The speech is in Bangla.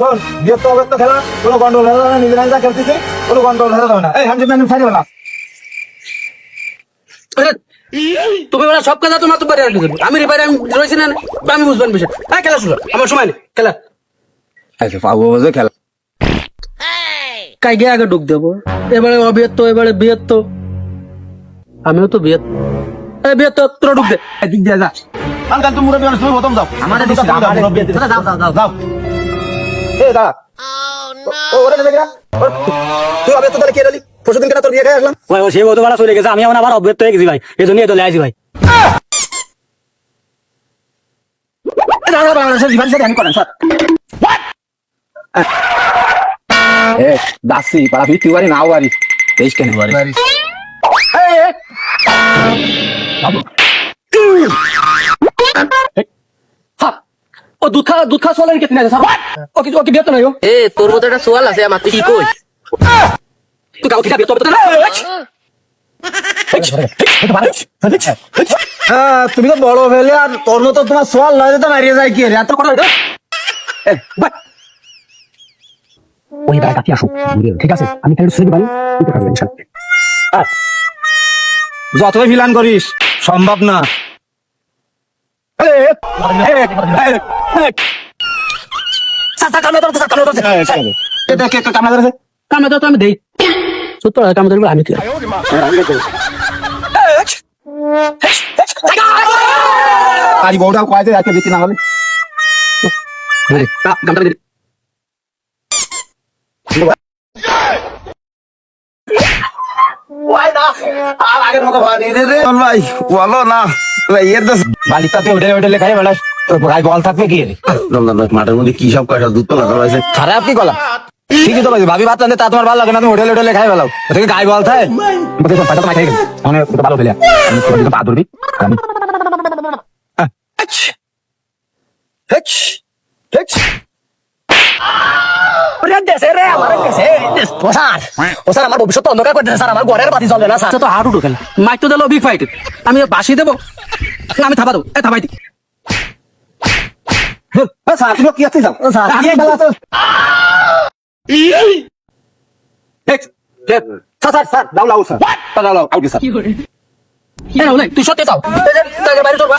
শোন বিয়ে তো খেলা কোনো গন্ডগোল হবে না নিজেরা যা খেলতেছে কোনো গন্ডগোল হবে না। এই হামজি ম্যান ফাইরে বলা। তুমি বলা সব কথা তোমার তো বাইরে আমি রিপারে আমি রয়েছি না আমি বুঝবেন বিষয়। হ্যাঁ খেলা শুরু আমার সময় নেই খেলা। আচ্ছা পাবো বুঝে খেলা। কাইকে আগে ঢুক দেবো? এবারে অবিয়ত এবারে বিয়ের তো আমিও তো বিয়ের এই বিয়ের তো তোরা ঢুক দে। এদিক দিয়ে যা। আনকাল তুমি মুরব্বী মানুষ তুমি প্রথম যাও। আমাদের দিকে যাও যাও যাও এ দাঁড়া। ও ওরে দেখে তুই আবে তো তাহলে কে দিলি পরশু দিন কেন তোর বিয়ে খেয়ে আসলাম। ভাই ও সে বলতে পারা চলে গেছে আমি এখন আবার অব্যক্ত হয়ে গেছি ভাই। এই জন্যই দলে আছি ভাই। দাঁড়া দাঁড়া জীবন সাথে আমি করেন স্যার এ দাসি পাড়া ভিত্তি বাড়ি নাও বাড়ি। তেইশ কেন। বাড়ি। ও দুধ খা দুধ খা চলে কেটে না স্যার ও কি ও কি বিয়ে তো নাই ও এ তোর মতো একটা সোয়াল আছে আমার তুই কই তুই কাউ ঠিক বিয়ে তো হ্যাঁ তুমি তো বড় ফেলে আর তোর মতো তোমার সোয়াল নয় তো মারিয়ে যায় কি এত কথা ওই কাটি আসো। ঠিক আছে আমি তাহলে তুই তো খাবে যতই ফিলান করিস সম্ভব না। কামে তো আমি দেই সত্তর কামে ধরবো আমি আজ বউটা কয়েছে আজকে বিক্রি না হলে গামটা দে ভাই বলো না। এর তো বালিটাতে উঠে উঠে লেখাই বেড়াস। গায়ে বল থাকবে কি মাঠের মধ্যে কি সব কয়টা দুধ খারাপ কি গলা। ঠিকই তো ভাবি ভাত তা তোমার ভালো লাগে না তুমি হোটেল হোটেলে খাই ওটাকে গায়ে বল থাকে তো গেল ভালো ফেলে পা ধরবি। দেশে দেশ প্রসার প্রসার আমার ভবিষ্যৎ অন্ধকার করে দিয়েছে স্যার আমার ঘরের বাতি জ্বলে না স্যার। আচ্ছা তো হাঁটু ঢুকেলা মাইক তো দিলো বিগ ফাইট আমি বাসি দেবো। আমি থাবা দেবো। এ থাবাই দি। স্যার তুমি কি আছে যাও স্যার আমি আছে। হেচ হেচ স্যার স্যার স্যার লাউ লাউ স্যার। স্যার লাউ আউট স্যার এ না তুই সত্যি চাও। বাইরে চলবা